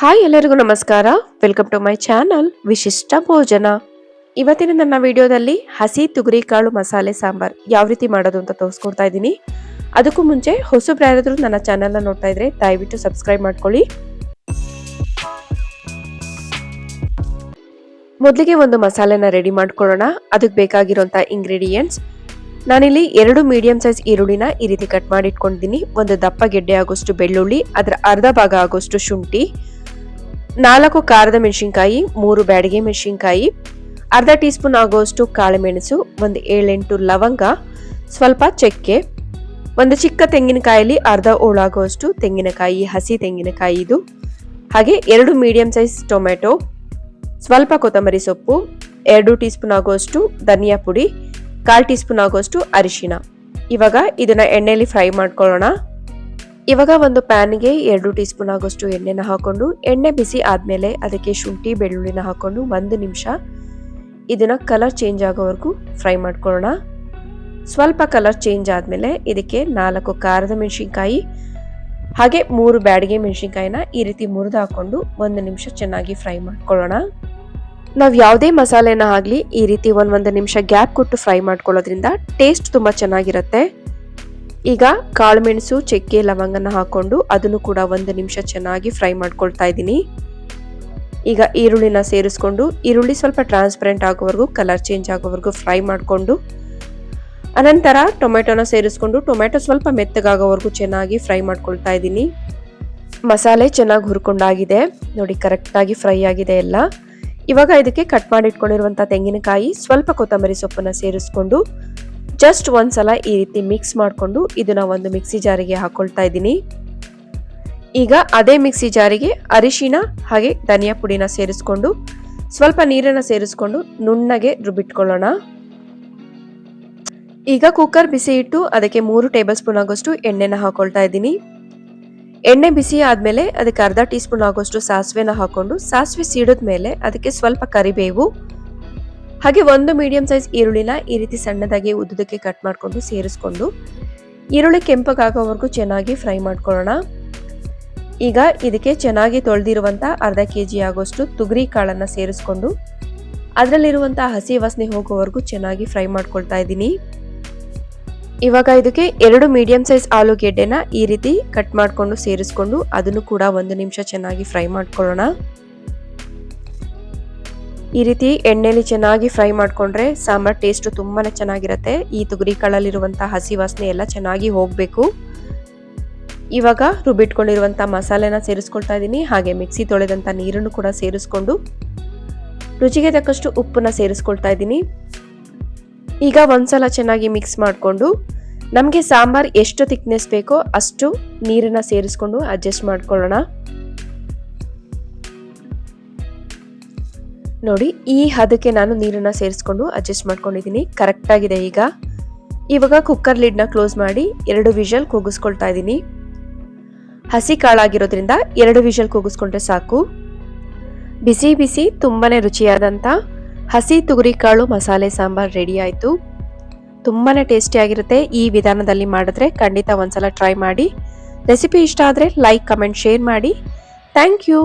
Hi ಎಲ್ಲರಿಗೂ ನಮಸ್ಕಾರ. Welcome to my channel ವಿಶಿಷ್ಟ ಭೋಜನ. ಇವತ್ತಿನ ನನ್ನ ವಿಡಿಯೋದಲ್ಲಿ ಹಸಿ ತುಗರಿ ಕಾಳು ಮಸಾಲೆ ಸಾಂಬಾರ್ ಯಾವ ರೀತಿ ಮಾಡೋದು ಅಂತ ತೋರಿಸ್ಕೊಡ್ತಾ ಇದ್ದೀನಿ. ಅದಕ್ಕೂ ಮುಂಚೆ ಹೊಸಬ್ರು ಯಾರಾದರೂ ನನ್ನ ಚಾನಲ್ನ ನೋಡ್ತಾ ಇದ್ರೆ ದಯವಿಟ್ಟು ಸಬ್ಸ್ಕ್ರೈಬ್ ಮಾಡ್ಕೊಳ್ಳಿ. ಮೊದಲಿಗೆ ಒಂದು ಮಸಾಲೆನ ರೆಡಿ ಮಾಡ್ಕೊಳ್ಳೋಣ. ಅದಕ್ಕೆ ಬೇಕಾಗಿರುವಂಥ ಇಂಗ್ರೀಡಿಯೆಂಟ್ಸ್ ನಾನಿಲ್ಲಿ ಎರಡು ಮೀಡಿಯಂ ಸೈಜ್ ಈರುಳ್ಳಿನ ಈ ರೀತಿ ಕಟ್ ಮಾಡಿ ಇಟ್ಕೊಂಡಿದ್ದೀನಿ ಒಂದು ದಪ್ಪ ಗೆಡ್ಡೆ ಆಗೋಷ್ಟು ಬೆಳ್ಳುಳ್ಳಿ, ಅದರ ಅರ್ಧ ಭಾಗ ಆಗೋಷ್ಟು ಶುಂಠಿ ನಾಲ್ಕು ಖಾರದ ಮೆಣಸಿನ್ಕಾಯಿ, ಮೂರು ಬ್ಯಾಡಿಗೆ ಮೆಣಸಿನ್ಕಾಯಿ, ಅರ್ಧ ಟೀ ಸ್ಪೂನ್ ಆಗುವಷ್ಟು ಕಾಳುಮೆಣಸು ಒಂದು ಏಳೆಂಟು ಲವಂಗ, ಸ್ವಲ್ಪ ಚಕ್ಕೆ, ಒಂದು ಚಿಕ್ಕ ತೆಂಗಿನಕಾಯಲ್ಲಿ ಅರ್ಧ ಹೋಳಾಗುವಷ್ಟು ತೆಂಗಿನಕಾಯಿ, ಹಸಿ ತೆಂಗಿನಕಾಯಿ ಇದು, ಹಾಗೆ ಎರಡು ಮೀಡಿಯಂ ಸೈಜ್ ಟೊಮೆಟೊ ಸ್ವಲ್ಪ ಕೊತ್ತಂಬರಿ ಸೊಪ್ಪು, ಎರಡು ಟೀ ಸ್ಪೂನ್ ಆಗುವಷ್ಟು ಧನಿಯಾ ಪುಡಿ, ಕಾಲು ಟೀ ಸ್ಪೂನ್ ಆಗುವಷ್ಟು ಅರಿಶಿನ ಇವಾಗ ಇದನ್ನ ಎಣ್ಣೆಯಲ್ಲಿ ಫ್ರೈ ಮಾಡ್ಕೊಳ್ಳೋಣ. ಇವಾಗ ಒಂದು ಪ್ಯಾನ್ಗೆ ಎರಡು ಟೀ ಸ್ಪೂನ್ ಆಗೋಷ್ಟು ಎಣ್ಣೆನ ಹಾಕೊಂಡು ಎಣ್ಣೆ ಬಿಸಿ ಆದಮೇಲೆ ಅದಕ್ಕೆ ಶುಂಠಿ, ಬೆಳ್ಳುಳ್ಳಿನ ಹಾಕೊಂಡು ಒಂದು ನಿಮಿಷ ಇದನ್ನ ಕಲರ್ ಚೇಂಜ್ ಆಗೋವರೆಗೂ ಫ್ರೈ ಮಾಡ್ಕೊಳ್ಳೋಣ. ಸ್ವಲ್ಪ ಕಲರ್ ಚೇಂಜ್ ಆದಮೇಲೆ ಇದಕ್ಕೆ ನಾಲ್ಕು ಖಾರದ ಮೆಣಸಿನ್ಕಾಯಿ, ಹಾಗೆ ಮೂರು ಬ್ಯಾಡಿಗೆ ಮೆಣಸಿನ್ಕಾಯಿನ ಈ ರೀತಿ ಮುರಿದು ಹಾಕೊಂಡು ಒಂದು ನಿಮಿಷ ಚೆನ್ನಾಗಿ ಫ್ರೈ ಮಾಡ್ಕೊಳ್ಳೋಣ. ನಾವು ಯಾವುದೇ ಮಸಾಲೆನ ಆಗಲಿ ಈ ರೀತಿ ಒಂದೊಂದು ಒಂದು ನಿಮಿಷ ಗ್ಯಾಪ್ ಕೊಟ್ಟು ಫ್ರೈ ಮಾಡ್ಕೊಳ್ಳೋದ್ರಿಂದ ಟೇಸ್ಟ್ ತುಂಬ ಚೆನ್ನಾಗಿರುತ್ತೆ. ಈಗ ಕಾಳುಮೆಣಸು, ಚಕ್ಕೆ, ಲವಂಗನ ಹಾಕೊಂಡು ಅದನ್ನು ಕೂಡ ಒಂದು ನಿಮಿಷ ಚೆನ್ನಾಗಿ ಫ್ರೈ ಮಾಡ್ಕೊಳ್ತಾ ಇದ್ದೀನಿ. ಈಗ ಈರುಳ್ಳಿನ ಸೇರಿಸ್ಕೊಂಡು ಈರುಳ್ಳಿ ಸ್ವಲ್ಪ ಟ್ರಾನ್ಸ್ಪರೆಂಟ್ ಆಗೋವರೆಗೂ ಕಲರ್ ಚೇಂಜ್ ಆಗೋವರೆಗೂ ಫ್ರೈ ಮಾಡಿಕೊಂಡು, ಅನಂತರ ಟೊಮೆಟೊನ ಸೇರಿಸ್ಕೊಂಡು ಟೊಮೆಟೊ ಸ್ವಲ್ಪ ಮೆತ್ತಗಾಗೋವರೆಗೂ ಚೆನ್ನಾಗಿ ಫ್ರೈ ಮಾಡ್ಕೊಳ್ತಾ ಇದ್ದೀನಿ. ಮಸಾಲೆ ಚೆನ್ನಾಗಿ ಹುರ್ಕೊಂಡಾಗಿದೆ. ನೋಡಿ, ಕರೆಕ್ಟಾಗಿ ಫ್ರೈ ಆಗಿದೆ ಎಲ್ಲ. ಇವಾಗ ಇದಕ್ಕೆ ಕಟ್ ಮಾಡಿಟ್ಕೊಂಡಿರುವಂಥ ತೆಂಗಿನಕಾಯಿ, ಸ್ವಲ್ಪ ಕೊತ್ತಂಬರಿ ಸೊಪ್ಪನ್ನು ಸೇರಿಸ್ಕೊಂಡು ಜಸ್ಟ್ ಒಂದ್ಸಲ ಈ ರೀತಿ ಮಿಕ್ಸ್ ಮಾಡಿಕೊಂಡು ಇದನ್ನ ಒಂದು ಮಿಕ್ಸಿ ಜಾರಿಗೆ ಹಾಕೊಳ್ತಾ ಇದ್ದೀನಿ. ಈಗ ಅದೇ ಮಿಕ್ಸಿ ಜಾರಿಗೆ ಅರಿಶಿನ ಹಾಗೆ ಧನಿಯಾ ಪುಡಿನ ಸೇರಿಸ್ಕೊಂಡು ಸ್ವಲ್ಪ ನೀರನ್ನು ಸೇರಿಸ್ಕೊಂಡು ನುಣ್ಣಗೆ ರುಬ್ಬಿಟ್ಕೊಳ್ಳೋಣ. ಈಗ ಕುಕ್ಕರ್ ಬಿಸಿ ಇಟ್ಟು ಅದಕ್ಕೆ ಮೂರು ಟೇಬಲ್ ಸ್ಪೂನ್ ಆಗೋಷ್ಟು ಎಣ್ಣೆನ ಹಾಕೊಳ್ತಾ ಇದ್ದೀನಿ. ಎಣ್ಣೆ ಬಿಸಿ ಆದಮೇಲೆ ಅದಕ್ಕೆ ಅರ್ಧ ಟೀ ಸ್ಪೂನ್ ಆಗೋಷ್ಟು ಸಾಸಿವೆನ ಹಾಕೊಂಡು ಸಾಸಿವೆ ಸಿಡಿದ ಮೇಲೆ ಅದಕ್ಕೆ ಸ್ವಲ್ಪ ಕರಿಬೇವು. ಹಾಗೆ ಒಂದು ಮೀಡಿಯಂ ಸೈಜ್ ಈರುಳ್ಳಿನ ಈ ರೀತಿ ಸಣ್ಣದಾಗಿ ಉದ್ದಕ್ಕೆ ಕಟ್ ಮಾಡಿಕೊಂಡು ಸೇರಿಸ್ಕೊಂಡು ಈರುಳ್ಳಿ ಕೆಂಪಗಾಗೋವರೆಗೂ ಚೆನ್ನಾಗಿ ಫ್ರೈ ಮಾಡ್ಕೊಳ್ಳೋಣ. ಈಗ ಇದಕ್ಕೆ ಚೆನ್ನಾಗಿ ತೊಳೆದಿರುವಂಥ ಅರ್ಧ ಕೆ ಜಿ ಆಗೋಷ್ಟು ತುಗರಿ ಕಾಳನ್ನು ಸೇರಿಸ್ಕೊಂಡು ಅದರಲ್ಲಿರುವಂಥ ಹಸಿ ವಾಸನೆ ಹೋಗೋವರೆಗೂ ಚೆನ್ನಾಗಿ ಫ್ರೈ ಮಾಡ್ಕೊಳ್ತಾ ಇದ್ದೀನಿ. ಇವಾಗ ಇದಕ್ಕೆ ಎರಡು ಮೀಡಿಯಂ ಸೈಜ್ ಆಲೂಗೆಡ್ಡೆನ ಈ ರೀತಿ ಕಟ್ ಮಾಡಿಕೊಂಡು ಸೇರಿಸ್ಕೊಂಡು ಅದನ್ನು ಕೂಡ ಒಂದು ನಿಮಿಷ ಚೆನ್ನಾಗಿ ಫ್ರೈ ಮಾಡ್ಕೊಳ್ಳೋಣ. ಈ ರೀತಿ ಎಣ್ಣೆಲಿ ಚೆನ್ನಾಗಿ ಫ್ರೈ ಮಾಡಿಕೊಂಡ್ರೆ ಸಾಂಬಾರ್ ಟೇಸ್ಟ್ ತುಂಬಾ ಚೆನ್ನಾಗಿರುತ್ತೆ. ಈ ತೊಗರಿ ಕಾಳಲ್ಲಿರುವಂಥ ಹಸಿ ವಾಸನೆ ಎಲ್ಲ ಚೆನ್ನಾಗಿ ಹೋಗಬೇಕು. ಇವಾಗ ರುಬ್ಬಿಟ್ಕೊಂಡಿರುವಂಥ ಮಸಾಲೆನ ಸೇರಿಸ್ಕೊಳ್ತಾ ಇದ್ದೀನಿ. ಹಾಗೆ ಮಿಕ್ಸಿ ತೊಳೆದಂಥ ನೀರನ್ನು ಕೂಡ ಸೇರಿಸ್ಕೊಂಡು ರುಚಿಗೆ ತಕ್ಕಷ್ಟು ಉಪ್ಪನ್ನ ಸೇರಿಸ್ಕೊಳ್ತಾ ಇದ್ದೀನಿ. ಈಗ ಒಂದ್ಸಲ ಚೆನ್ನಾಗಿ ಮಿಕ್ಸ್ ಮಾಡಿಕೊಂಡು ನಮಗೆ ಸಾಂಬಾರ್ ಎಷ್ಟು ಥಿಕ್ನೆಸ್ ಬೇಕೋ ಅಷ್ಟು ನೀರನ್ನ ಸೇರಿಸ್ಕೊಂಡು ಅಡ್ಜಸ್ಟ್ ಮಾಡ್ಕೊಳ್ಳೋಣ. ನೋಡಿ, ಈ ಹದಕ್ಕೆ ನಾನು ನೀರನ್ನ ಸೇರಿಸ್ಕೊಂಡು ಅಡ್ಜಸ್ಟ್ ಮಾಡ್ಕೊಂಡಿದ್ದೀನಿ. ಕರೆಕ್ಟ್ ಆಗಿದೆ ಈಗ. ಇವಾಗ ಕುಕ್ಕರ್ ಲಿಡ್ನ ಕ್ಲೋಸ್ ಮಾಡಿ ಎರಡು ವಿಷಲ್ ಕೂಗಿಸ್ಕೊಳ್ತಾ ಇದ್ದೀನಿ. ಹಸಿ ಕಾಳಾಗಿರೋದ್ರಿಂದ ಎರಡು ವಿಷಲ್ ಕೂಗಿಸ್ಕೊಂಡ್ರೆ ಸಾಕು. ಬಿಸಿ ಬಿಸಿ ತುಂಬಾನೇ ರುಚಿಯಾದಂಥ ಹಸಿ ತುಗುರಿ ಕಾಳು ಮಸಾಲೆ ಸಾಂಬಾರ್ ರೆಡಿ ಆಯಿತು. ತುಂಬಾ ಟೇಸ್ಟಿಯಾಗಿರುತ್ತೆ ಈ ವಿಧಾನದಲ್ಲಿ ಮಾಡಿದ್ರೆ ಖಂಡಿತ ಒಂದ್ಸಲ ಟ್ರೈ ಮಾಡಿ. ರೆಸಿಪಿ ಇಷ್ಟ ಆದರೆ ಲೈಕ್ ಕಮೆಂಟ್ ಶೇರ್ ಮಾಡಿ. Thank you